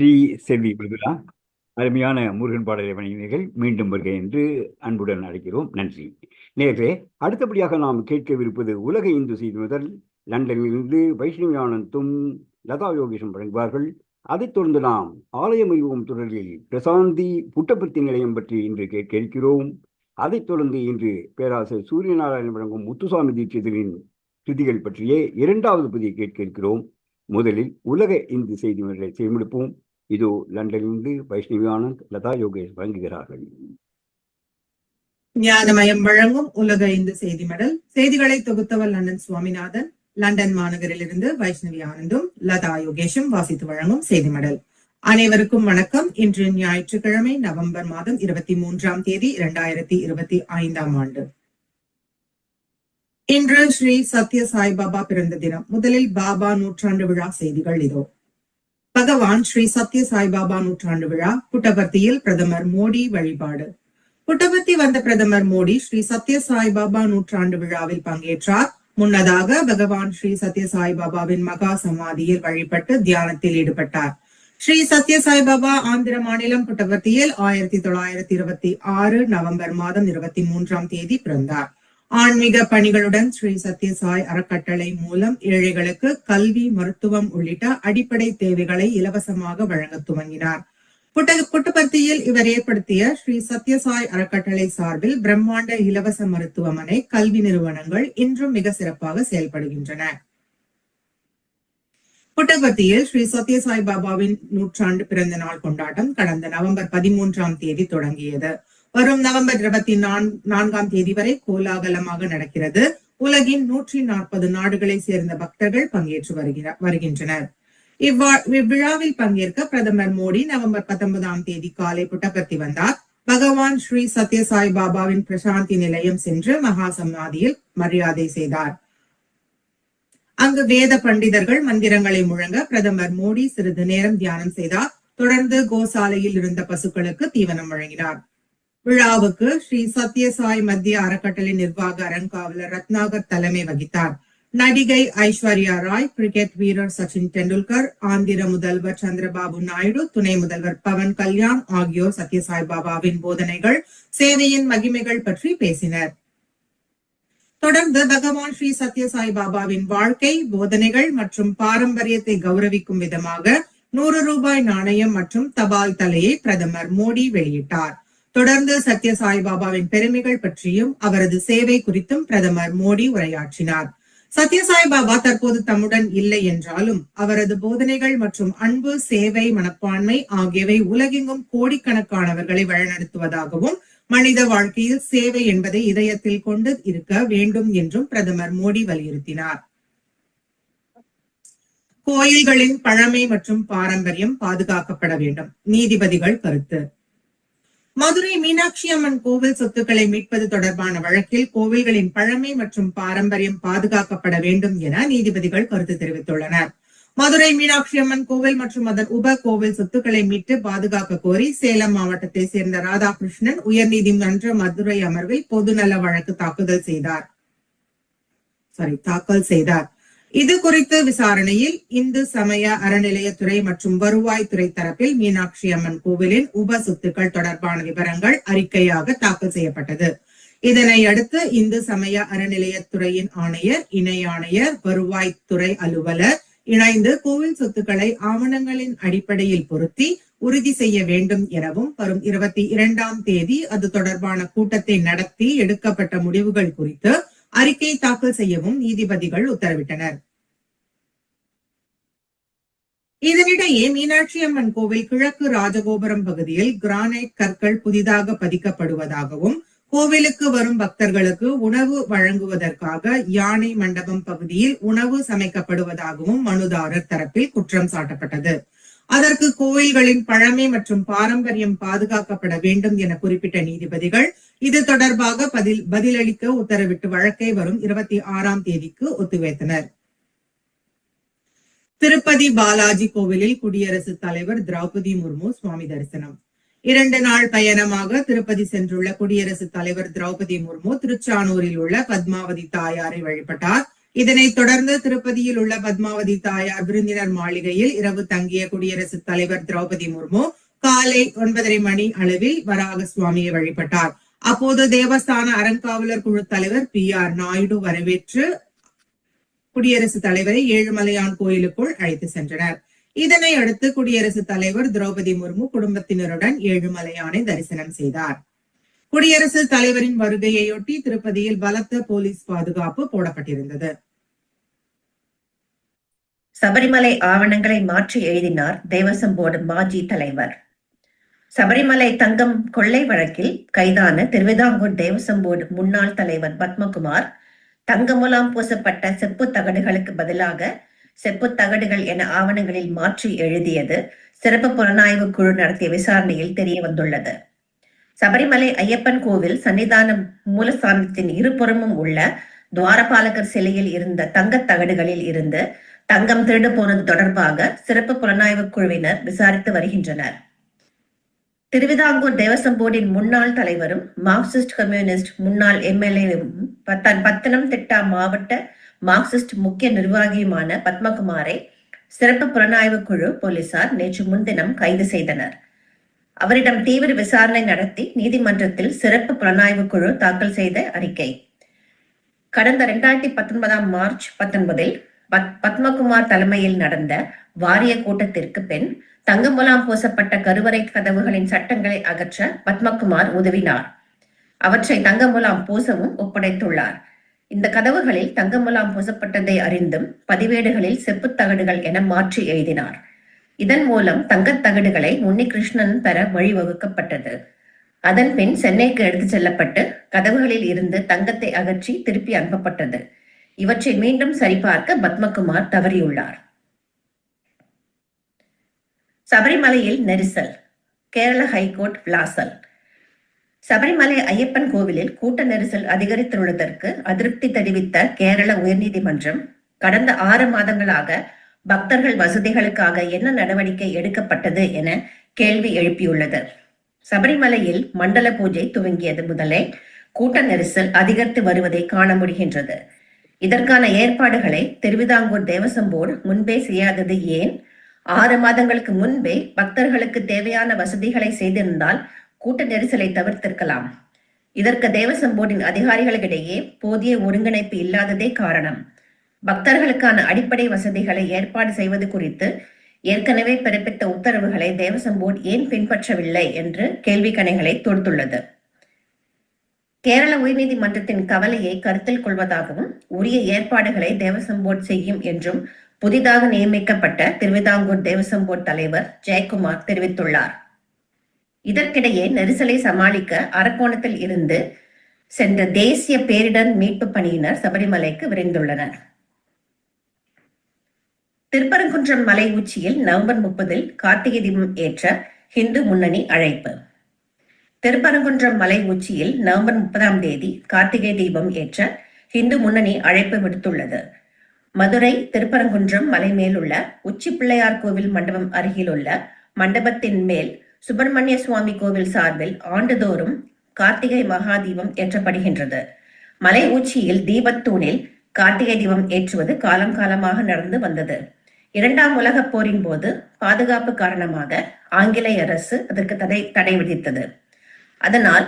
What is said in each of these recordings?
D செல்வி மிருதுலா அருமையான முருகன் பாடலை வணிகர்கள் மீண்டும் வருகை என்று அன்புடன் அழைக்கிறோம். நன்றி. நேர்களே அடுத்தபடியாக நாம் கேட்கவிருப்பது உலக இந்து செய்தி முதல் லண்டனிலிருந்து வைஷ்ணவி ஆனந்தும் லதா யோகேஷும் வழங்குவார்கள். அதைத் தொடர்ந்து நாம் ஆலயம் தொடரில் பிரசாந்தி புட்டபர்த்தி நிலையம் பற்றி இன்று கேட்க இருக்கிறோம் அதைத் தொடர்ந்து இன்று பேராசிரியர் சூரியநாராயணன் வழங்கும் முத்துசாமி தீட்சிதரின் கிருதிகள் பற்றிய இரண்டாவது பதியை கேட்க இருக்கிறோம். முதலில் உலக இந்து செய்தி மலரை செய்முடிப்போம். இதோ லண்டனிலிருந்து வைஷ்ணவி ஆனந்த் லதா யோகேஷ் வழங்குகிறார்கள். ஞானமயம் வழங்கும் உலக இந்து செய்தி மடல். செய்திகளை தொகுத்தவர் லண்டன் சுவாமிநாதன் லண்டன் மாநகரிலிருந்து வைஷ்ணவி ஆனந்தும் லதா யோகேஷும் வாசித்து வழங்கும் செய்தி மடல். அனைவருக்கும் வணக்கம். இன்று ஞாயிற்றுக்கிழமை நவம்பர் மாதம் இருபத்தி மூன்றாம் தேதி இரண்டாயிரத்தி இருபத்தி ஐந்தாம் ஆண்டு. இன்று ஸ்ரீ சத்ய சாய்பாபா பிறந்த தினம். முதலில் பாபா நூற்றாண்டு விழா செய்திகள் இதோ. பகவான் ஸ்ரீ சத்ய சாய்பாபா நூற்றாண்டு விழா புட்டபர்த்தியில் பிரதமர் மோடி வழிபாடு. புட்டபர்த்தி வந்த பிரதமர் மோடி ஸ்ரீ சத்ய சாய்பாபா நூற்றாண்டு விழாவில் பங்கேற்றார். முன்னதாக பகவான் ஸ்ரீ சத்ய சாய்பாபாவின் மகா சமாதியில் வழிபட்டு தியானத்தில் ஈடுபட்டார். ஸ்ரீ சத்ய சாய்பாபா ஆந்திர மாநிலம் புட்டபர்த்தியில் ஆயிரத்தி தொள்ளாயிரத்தி இருபத்தி ஆறு நவம்பர் மாதம் இருபத்தி மூன்றாம் தேதி பிறந்தார். ஆன்மீக பணிகளுடன் ஸ்ரீ சத்யசாய் அறக்கட்டளை மூலம் ஏழைகளுக்கு கல்வி மருத்துவம் உள்ளிட்ட அடிப்படை தேவைகளை இலவசமாக வழங்க துவங்கினார். புட்ட புட்டபர்த்தியில் இவர் ஏற்படுத்திய ஸ்ரீ சத்யசாய் அறக்கட்டளை சார்பில் பிரம்மாண்ட இலவச மருத்துவமனை கல்வி நிறுவனங்கள் இன்றும் மிக சிறப்பாக செயல்படுகின்றன. புட்டபர்த்தியில் ஸ்ரீ சத்யசாய் பாபாவின் நூற்றாண்டு பிறந்த நாள் கொண்டாட்டம் கடந்த நவம்பர் பதிமூன்றாம் தேதி தொடங்கியது. வரும் நவம்பர் இருபத்தி நான்காம் தேதி வரை கோலாகலமாக நடக்கிறது. உலகின் நூற்றி நாற்பது நாடுகளை சேர்ந்த பக்தர்கள் பங்கேற்று வருகின்றனர். இவ்வா இவ்விழாவில் பங்கேற்க பிரதமர் மோடி நவம்பர் பத்தொன்பதாம் தேதி காலை புட்டபர்த்தி வந்தார். பகவான் ஸ்ரீ சத்யசாய் பாபாவின் பிரசாந்தி நிலையம் சென்று மகா சமாதியில் மரியாதை செய்தார். அங்கு வேத பண்டிதர்கள் மந்திரங்களை முழங்க பிரதமர் மோடி சிறிது நேரம் தியானம் செய்தார். தொடர்ந்து கோசாலையில் இருந்த பசுக்களுக்கு தீவனம் வழங்கினார். விழாவுக்கு ஸ்ரீ சத்யசாய் மத்திய அறக்கட்டளை நிர்வாக அறங்காவலர் ரத்னாகர் தலைமை வகித்தார். நடிகை ஐஸ்வர்யா ராய் கிரிக்கெட் வீரர் சச்சின் டெண்டுல்கர் ஆந்திர முதல்வர் சந்திரபாபு நாயுடு துணை முதல்வர் பவன் கல்யாண் ஆகியோர் சத்யசாய் பாபாவின் போதனைகள் சேவையின் மகிமைகள் பற்றி பேசினர். தொடர்ந்து பகவான் ஸ்ரீ சத்யசாய் பாபாவின் வாழ்க்கை போதனைகள் மற்றும் பாரம்பரியத்தை கௌரவிக்கும் விதமாக நூறு ரூபாய் நாணயம் மற்றும் தபால் தலையை பிரதமர் மோடி வெளியிட்டார். தொடர்ந்து சத்ய சாய்பாபாவின் பெருமைகள் பற்றியும் அவரது சேவை குறித்தும் பிரதமர் மோடி உரையாற்றினார். சத்யசாய் பாபா தற்போது தம்முடன் இல்லை என்றாலும் அவரது போதனைகள் மற்றும் அன்பு சேவை மனப்பான்மை ஆகியவை உலகெங்கும் கோடிக்கணக்கானவர்களை வழிநடத்துவதாகவும் மனித வாழ்க்கையில் சேவை என்பதை இதயத்தில் கொண்டு இருக்க வேண்டும் என்றும் பிரதமர் மோடி வலியுறுத்தினார். கோயில்களின் பழமை மற்றும் பாரம்பரியம் பாதுகாக்கப்பட வேண்டும். நீதிபதிகள் கருத்து. மதுரை மீனாட்சி அம்மன் கோவில் சொத்துக்களை மீட்பது தொடர்பான வழக்கில் கோவில்களின் பழமை மற்றும் பாரம்பரியம் பாதுகாக்கப்பட வேண்டும் என நீதிபதிகள் கருத்து தெரிவித்துள்ளனர். மதுரை மீனாட்சி அம்மன் கோவில் மற்றும் அதன் உப கோவில் சொத்துக்களை மீட்டு பாதுகாக்க கோரி சேலம் மாவட்டத்தை சேர்ந்த ராதாகிருஷ்ணன் உயர்நீதிமன்ற மதுரை அமர்வில் பொதுநல வழக்கு தாக்குதல் செய்தார். சாரி தாக்கல் செய்தார். இது குறித்து விசாரணையில் இந்து சமய அறநிலையத்துறை மற்றும் வருவாய்த்துறை தரப்பில் மீனாட்சி அம்மன் கோவிலின் உப சொத்துக்கள் தொடர்பான விவரங்கள் அறிக்கையாக தாக்கல் செய்யப்பட்டது. இதனை அடுத்து இந்து சமய அறநிலையத்துறையின் ஆணையர் இணை ஆணையர் வருவாய்த்துறை அலுவலர் இணைந்து கோவில் சொத்துக்களை ஆவணங்களின் அடிப்படையில் பொருத்தி உறுதி செய்ய வேண்டும் எனவும் வரும் இருபத்தி இரண்டாம் தேதி அது தொடர்பான கூட்டத்தை நடத்தி எடுக்கப்பட்ட முடிவுகள் குறித்து அறிக்கை தாக்கல் செய்யவும் நீதிபதிகள் உத்தரவிட்டனர். இதனிடையே மீனாட்சி அம்மன் கோவில் கிழக்கு ராஜகோபுரம் பகுதியில் கிரானைட் கற்கள் புதிதாக பதிக்கப்படுவதாகவும் கோவிலுக்கு வரும் பக்தர்களுக்கு உணவு வழங்குவதற்காக யானை மண்டபம் பகுதியில் உணவு சமைக்கப்படுவதாகவும் மனுதாரர் தரப்பில் குற்றம் சாட்டப்பட்டது. அதற்கு கோயில்களின் பழமை மற்றும் பாரம்பரியம் பாதுகாக்கப்பட வேண்டும் என குறிப்பிட்ட நீதிபதிகள் இது தொடர்பாக பதில் பதிலளிக்க உத்தரவிட்டு வழக்கை வரும் இருபத்தி ஆறாம் தேதிக்கு ஒத்திவைத்தனர். திருப்பதி பாலாஜி கோவிலில் குடியரசுத் தலைவர் திரௌபதி முர்மு சுவாமி தரிசனம். இரண்டு நாள் பயணமாக திருப்பதி சென்றுள்ள குடியரசுத் தலைவர் திரௌபதி முர்மு திருச்சானூரில் உள்ள பத்மாவதி தாயாரை வழிபட்டார். இதனைத் தொடர்ந்து திருப்பதியில் உள்ள பத்மாவதி தாயார் விருந்தினர் மாளிகையில் இரவு தங்கிய குடியரசுத் தலைவர் திரௌபதி முர்மு காலை ஒன்பதரை மணி அளவில் வராக சுவாமியை வழிபட்டார். அப்போது தேவஸ்தான அறங்காவலர் குழு தலைவர் பி ஆர் நாயுடு வரவேற்று குடியரசுத் தலைவரை ஏழுமலையான் கோயிலுக்குள் அழைத்து சென்றனர். இதனை அடுத்து குடியரசுத் தலைவர் திரௌபதி முர்மு குடும்பத்தினருடன் ஏழுமலையானை தரிசனம் செய்தார். குடியரசுத் தலைவரின் வருகையையொட்டி திருப்பதியில் பலத்த போலீஸ் பாதுகாப்பு போடப்பட்டிருந்தது. சபரிமலை ஆவணங்களை மாற்றி எழுதினார் தேவசம் போர்டு மாஜி தலைவர். சபரிமலை தங்கம் கொள்ளை வழக்கில் கைதான திருவிதாங்கூர் தேவசம் போர்டு முன்னாள் தலைவர் பத்மகுமார் தங்கமுலாம் பூசப்பட்ட செப்பு தகடுகளுக்கு பதிலாக செப்பு தகடுகள் என ஆவணங்களில் மாற்றி எழுதியது சிறப்பு புலனாய்வு குழு நடத்திய விசாரணையில் தெரிய வந்துள்ளது சபரிமலை ஐயப்பன் கோவில் சன்னிதான மூலஸ்தானத்தின் இருபுறமும் உள்ள துவாரபாலகர் சிலையில் இருந்த தங்கத் தகடுகளில் இருந்து தங்கம் திருடு போனது தொடர்பாக சிறப்பு புலனாய்வு குழுவினர் விசாரித்து வருகின்றனர். திருவிதாங்கூர் தேவசம் போர்டின் முன்னாள் தலைவரும் மார்க்சிஸ்ட் கம்யூனிஸ்ட் முன்னாள் எம்எல்ஏவும் பத்தனம் திட்டா மாவட்ட மார்க்சிஸ்ட் முக்கிய நிர்வாகியுமான பத்மகுமாரை சிறப்பு புலனாய்வு குழு போலீசார் நேற்று முன்தினம் கைது செய்தனர். அவரிடம் தீவிர விசாரணை நடத்தி நீதிமன்றத்தில் சிறப்பு புலனாய்வு குழு தாக்கல் செய்த அறிக்கை. கடந்த இரண்டாயிரத்தி பத்தொன்பதாம் மார்ச் பத்தொன்பதில் பத்மகுமார் தலைமையில் நடந்த வாரிய கூட்டத்திற்கு பின் தங்கமுலாம் பூசப்பட்ட கருவறை கதவுகளின் சட்டங்களை அகற்ற பத்மகுமார் உதவினார். அவற்றை தங்கமுலாம் பூசவும் ஒப்படைத்துள்ளார். இந்த கதவுகளில் தங்கமுலாம் பூசப்பட்டதை அறிந்தும் பதிவேடுகளில் செப்புத் தகடுகள் என மாற்றி எழுதினார். இதன் மூலம் தங்கத் தகடுகளை உன்னிகிருஷ்ணன் பெற வழிவகுக்கப்பட்டது. அதன் பின் சென்னைக்கு எடுத்துச் செல்லப்பட்டு கதவுகளில் இருந்து தங்கத்தை அகற்றி திருப்பி அனுப்பப்பட்டது. இவற்றை மீண்டும் சரிபார்க்க பத்மகுமார் தவறியுள்ளார். சபரிமலையில் நெரிசல் கேரள ஹைகோர்ட் விளாசல். சபரிமலை ஐயப்பன் கோவிலில் கூட்ட நெரிசல் அதிகரித்துள்ளதற்கு அதிருப்தி தெரிவித்த கேரள உயர்நீதிமன்றம் கடந்த ஆறு மாதங்களாக பக்தர்கள் வசதிகளுக்காக என்ன நடவடிக்கை எடுக்கப்பட்டது என கேள்வி எழுப்பியுள்ளது. சபரிமலையில் மண்டல பூஜை துவங்கியது முதலே கூட்ட நெரிசல் அதிகரித்து வருவதை காண முடிகின்றது. இதற்கான ஏற்பாடுகளை திருவிதாங்கூர் தேவசம் போர்டு முன்பே செய்யாதது ஏன்? ஆறு மாதங்களுக்கு முன்பே பக்தர்களுக்கு தேவையான வசதிகளை செய்திருந்தால் கூட்ட நெரிசலை தவிர்த்திருக்கலாம். இதற்கு தேவசம் போர்டின் அதிகாரிகளுக்கிடையே போதிய ஒருங்கிணைப்பு இல்லாததே காரணம். பக்தர்களுக்கான அடிப்படை வசதிகளை ஏற்பாடு செய்வது குறித்து ஏற்கனவே பிறப்பித்த உத்தரவுகளை தேவசம் போர்டு ஏன் பின்பற்றவில்லை என்று கேள்வி கணைகளை தொடுத்துள்ளது. கேரள உயர்நீதிமன்றத்தின் கவலையை கருத்தில் கொள்வதாகவும் உரிய ஏற்பாடுகளை தேவசம் போர்டு செய்யும் என்றும் புதிதாக நியமிக்கப்பட்ட திருவிதாங்கூர் தேவசம் போர்டு தலைவர் ஜெயக்குமார் தெரிவித்துள்ளார். இதற்கிடையே நெரிசலை சமாளிக்க அரக்கோணத்தில் இருந்து சென்ற தேசிய பேரிடர் மீட்பு பணியினர் சபரிமலைக்கு விரைந்துள்ளனர். திருப்பரங்குன்றம் மலை உச்சியில் நவம்பர் முப்பதில் கார்த்திகை தீபம் ஏற்ற ஹிந்து முன்னணி அழைப்பு. திருப்பரங்குன்றம் மலை உச்சியில் நவம்பர் முப்பதாம் தேதி கார்த்திகை தீபம் ஏற்ற ஹிந்து முன்னணி அழைப்பு விடுத்துள்ளது. மதுரை திருப்பரங்குன்றம் மலை மேலுள்ள உச்சி பிள்ளையார் கோவில் மண்டபம் அருகிலுள்ள மண்டபத்தின் மேல் சுப்பிரமணிய சுவாமி கோவில் சார்பில் ஆண்டுதோறும் கார்த்திகை மகாதீபம் ஏற்றப்படுகின்றது. மலை உச்சியில் தீபத்தூணில் கார்த்திகை தீபம் ஏற்றுவது காலம் காலமாக நடந்து வந்தது. இரண்டாம் உலகப் போரின் போது பாதுகாப்பு காரணமாக ஆங்கிலேய அரசு அதற்கு தடை தடை விதித்தது. அதனால்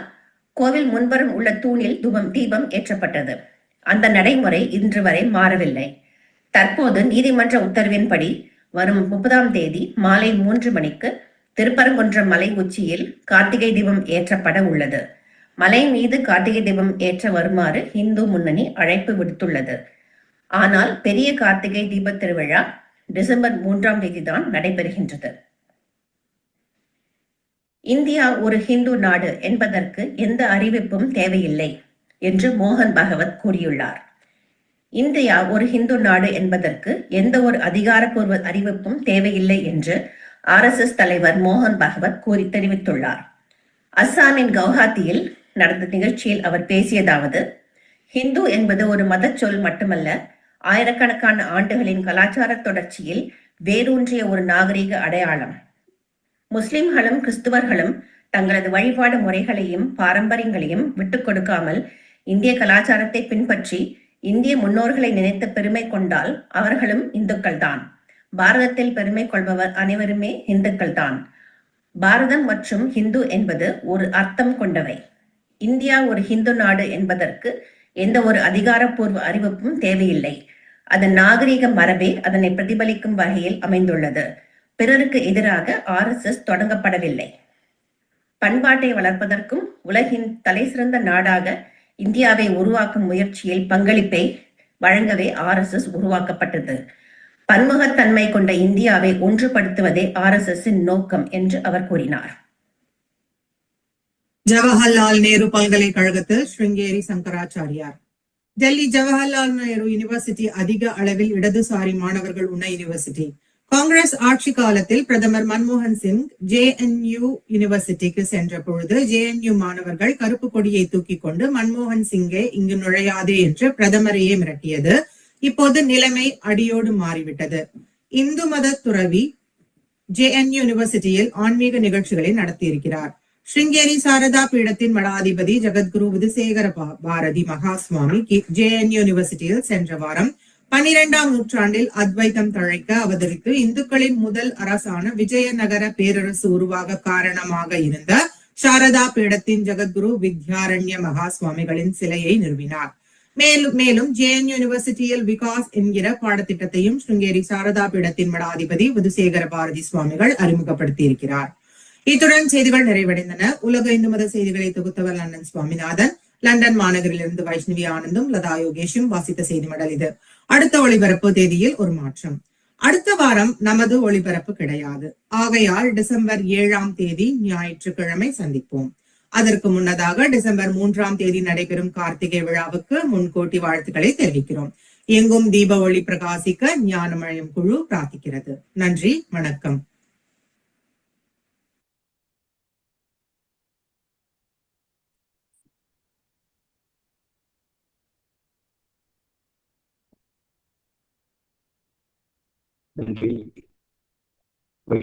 கோவில் முன்புறம் உள்ள தூணில் தூபம் தீபம் ஏற்றப்பட்டது. அந்த நடைமுறை இன்று வரை மாறவில்லை. தற்போது நீதிமன்ற உத்தரவின்படி வரும் முப்பதாம் தேதி மாலை மூன்று மணிக்கு திருப்பரங்குன்றம் மலை உச்சியில் கார்த்திகை தீபம் ஏற்றப்பட உள்ளது. மலை மீது கார்த்திகை தீபம் ஏற்ற வருமாறு இந்து முன்னணி அழைப்பு விடுத்துள்ளது. ஆனால் பெரிய கார்த்திகை தீப திருவிழா டிசம்பர் மூன்றாம் தேதி தான் நடைபெறுகின்றது. இந்தியா ஒரு ஹிந்து நாடு என்பதற்கு எந்த அறிவிப்பும் தேவையில்லை என்று மோகன் பகவத் கூறியுள்ளார். இந்தியா ஒரு ஹிந்து நாடு என்பதற்கு எந்த ஒரு அதிகாரப்பூர்வ அறிவிப்பும் தேவையில்லை என்று ஆர் எஸ் எஸ் தலைவர் மோகன் பகவத் கூறி தெரிவித்துள்ளார். அஸ்ஸாமின் கவுஹாத்தியில் நடந்த நிகழ்ச்சியில் அவர் பேசியதாவது ஹிந்து என்பது ஒரு மதச்சொல் மட்டுமல்ல ஆயிரக்கணக்கான ஆண்டுகளின் கலாச்சார தொடர்ச்சியில் வேரூன்றிய ஒரு நாகரிக அடையாளம். முஸ்லிம்களும் கிறிஸ்துவர்களும் தங்களது வழிபாடு முறைகளையும் பாரம்பரியங்களையும் விட்டுக் கொடுக்காமல் இந்திய கலாச்சாரத்தை பின்பற்றி இந்திய முன்னோர்களை நினைத்து பெருமை கொண்டால் அவர்களும் இந்துக்கள் தான் பாரதத்தில் பெருமை கொள்பவர் அனைவருமே இந்துக்கள் தான் பாரதம் மற்றும் ஹிந்து என்பது ஒரு அர்த்தம் கொண்டவை. இந்தியா ஒரு ஹிந்து நாடு என்பதற்கு எந்த ஒரு அதிகாரப்பூர்வ அறிவிப்பும் தேவையில்லை. அதன் நாகரீக மரபே அதனை பிரதிபலிக்கும் வகையில் அமைந்துள்ளது. பிறருக்கு எதிராக ஆர் எஸ் எஸ் தொடங்கப்படவில்லை. பண்பாட்டை வளர்ப்பதற்கும் உலகின் தலைசிறந்த நாடாக இந்தியாவை உருவாக்கும் முயற்சியில் பங்களிப்பை வழங்கவே ஆர்எஸ்எஸ் உருவாக்கப்பட்டது. பன்முகத்தன்மை கொண்ட இந்தியாவை ஒன்றுபடுத்துவதே ஆர்எஸ்எஸ் நோக்கம் என்று அவர் கூறினார். ஜவஹர்லால் நேரு பல்கலைக்கழகத்தில் ஸ்ருங்கேரி சங்கராச்சாரியார். டெல்லி ஜவஹர்லால் நேரு யூனிவர்சிட்டி அதிக அளவில் இடதுசாரி மாணவர்கள் உள்ள யூனிவர்சிட்டி. காங்கிரஸ் ஆட்சி காலத்தில் பிரதமர் மன்மோகன் சிங் ஜேஎன்யூ யூனிவர்சிட்டிக்கு சென்ற பொழுது ஜேஎன்யூ மாணவர்கள் கருப்பு கொடியை தூக்கி கொண்டு மன்மோகன் சிங்கே இங்கு நுழையாதே என்று பிரதமரையே மிரட்டியது. இப்போது நிலைமை அடியோடு மாறிவிட்டது. இந்து மத துறவி ஜேஎன்யூ யூனிவர்சிட்டியில் ஆன்மீக நிகழ்ச்சிகளை நடத்தியிருக்கிறார். ஸ்ருங்கேரி சாரதா பீடத்தின் மடாதிபதி ஜெகத்குரு விதுசேகர பாரதி மகாஸ்வாமி ஜேஎன்யூ யூனிவர்சிட்டியில் சென்ற வாரம் பன்னிரெண்டாம் நூற்றாண்டில் அத்வைதம் தழைக்க அவதரித்து இந்துக்களின் முதல் அரசான விஜயநகர பேரரசு உருவாக காரணமாக இருந்த சாரதா பீடத்தின் ஜெகத்குரு வித்யாரண்ய மகா சுவாமிகளின் சிலையை நிறுவினார். மேலும் மேலும் ஜேஎன் யூனிவர்சிட்டியில் விகாஸ் என்கிற பாடத்திட்டத்தையும் ஸ்ருங்கேரி சாரதா பீடத்தின் மடாதிபதி விதுசேகர பாரதி சுவாமிகள் அறிமுகப்படுத்தியிருக்கிறார். இத்துடன் செய்திகள் நிறைவடைந்தன. உலக இந்து மத செய்திகளை தொகுத்தவர் லண்டன் சுவாமிநாதன். லண்டன் மாநகரிலிருந்து வைஷ்ணவி ஆனந்தும் லதா யோகேஷும் வாசித்த செய்தி மடல் இது. அடுத்த ஒளிபரப்பு தேதியில் ஒரு மாற்றம். அடுத்த வாரம் நமது ஒளிபரப்பு கிடையாது. ஆகையால் டிசம்பர் ஏழாம் தேதி ஞாயிற்றுக்கிழமை சந்திப்போம். அதற்கு முன்னதாக டிசம்பர் மூன்றாம் தேதி நடைபெறும் கார்த்திகை விழாவுக்கு முன்கூட்டி வாழ்த்துக்களை தெரிவிக்கிறோம். எங்கும் தீப ஒளி பிரகாசிக்க ஞானமழையும் குழு பிரார்த்திக்கிறது. நன்றி வணக்கம். நன்றி